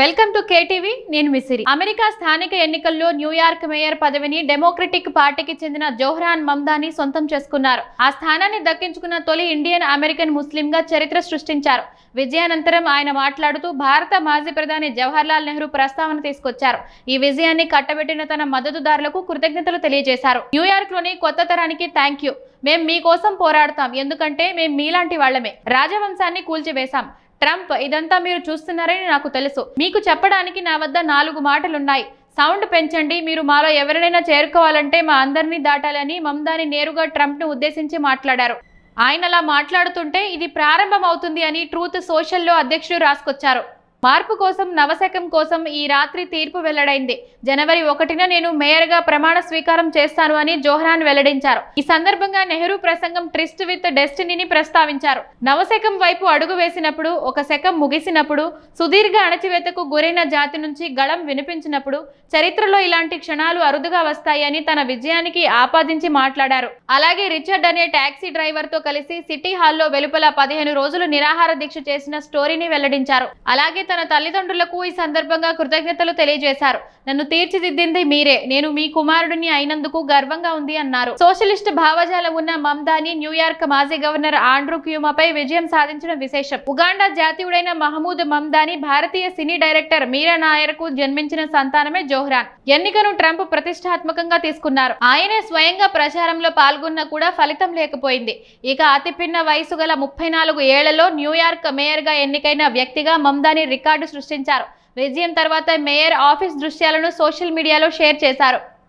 Welcome to KTV నేను మిసిరి America స్థానిక ఎన్నికల్లో న్యూయార్క్ మేయర్ పదవిని డెమోక్రటిక్ పార్టీకి చెందిన జోహ్రాన్ మమ్దాని సొంతం చేసుకున్నారు. ఆ స్థానాన్ని దక్కించుకున్న తొలి ఇండియన్ అమెరికన్ ముస్లింగా చరిత్ర సృష్టించారు. విజయానంతరం ఆయన మాట్లాడుతూ భారత మాజీ ప్రధాని జవహర్లాల్ నెహ్రూ ప్రస్తావన తీసుకొచ్చారు. ఈ విజయాన్ని కట్టబెట్టిన తన మద్దతుదారులకు కృతజ్ఞతలు తెలియజేశారు. న్యూయార్క్లోని కొత్త తరానికి థ్యాంక్ యూ మేం మీకోసం పోరాడతాం. ఎందుకంటే మేం మీలాంటి వాళ్ళమే. రాజవంశాన్ని కూల్చివేశాం. ట్రంప్ ఇదంతా మీరు చూస్తున్నారని నాకు తెలుసు. మీకు చెప్పడానికి నా వద్ద నాలుగు మాటలున్నాయి. సౌండ్ పెంచండి మీరు మాలో ఎవరినైనా చేరుకోవాలంటే మా అందరినీ దాటాలని మమ్దాని నేరుగా ట్రంప్ను ఉద్దేశించి మాట్లాడారు. ఆయన అలా మాట్లాడుతుంటే ఇది ప్రారంభం అవుతుంది అని ట్రూత్ సోషల్లో అధ్యక్షుడు రాసుకొచ్చారు. మార్పు కోసం నవశకం కోసం ఈ రాత్రి తీర్పు వెల్లడైంది. జనవరి ఒకటిన నేను మేయర్గా ప్రమాణ స్వీకారం చేస్తాను అని జోహ్రాన్ వెల్లడించారు. ఈ సందర్భంగా నెహ్రూ ప్రసంగం ట్రిస్ట్ విత్ డెస్టినీని ప్రస్తావించారు. నవశకం వైపు అడుగు వేసినప్పుడు ఒక శకం ముగిసినప్పుడు సుదీర్ఘ అణచివేతకు గురైన జాతి నుంచి గళం వినిపించినప్పుడు చరిత్రలో ఇలాంటి క్షణాలు అరుదుగా వస్తాయని తన విజయానికి ఆపాదించి మాట్లాడారు. అలాగే రిచర్డ్ అనే ట్యాక్సీ డ్రైవర్తో కలిసి సిటీ హాల్లో వెలుపల పదిహేను రోజులు నిరాహార దీక్ష చేసిన స్టోరీని వెల్లడించారు. అలాగే తన తల్లిదండ్రులకు ఈ సందర్భంగా కృతజ్ఞతలు తెలియజేశారు. నన్ను తీర్చిదిద్దింది మీరే. నేను మీ కుమారుడిని అయినందుకు గర్వంగా ఉంది అన్నారు. సోషలిస్ట్ భావజాలం ఉన్న మమ్దాని న్యూయార్క్ మాజీ గవర్నర్ ఆండ్రూ క్యూమాపై విజయం సాధించడం విశేషం. ఉగాండా జాతీయుడైన మహమూద్ మమ్దాని భారతీయ సినీ డైరెక్టర్ మీరా నాయర్కు జన్మించిన సంతానమే జోహ్రాన్. ఎన్నికను ట్రంప్ ప్రతిష్టాత్మకంగా తీసుకున్నారు. ఆయనే స్వయంగా ప్రచారంలో పాల్గొన్నా కూడా ఫలితం లేకపోయింది. ఇక అతిపిన్న వయసు గల ముప్పై నాలుగు ఏళ్ళలో న్యూయార్క్ మేయర్గా ఎన్నికైన వ్యక్తిగా మమ్దాని రికార్డు సృష్టించారు. విజయం తర్వాత మేయర్ ఆఫీస్ దృశ్యాలను సోషల్ మీడియాలో షేర్ చేశారు.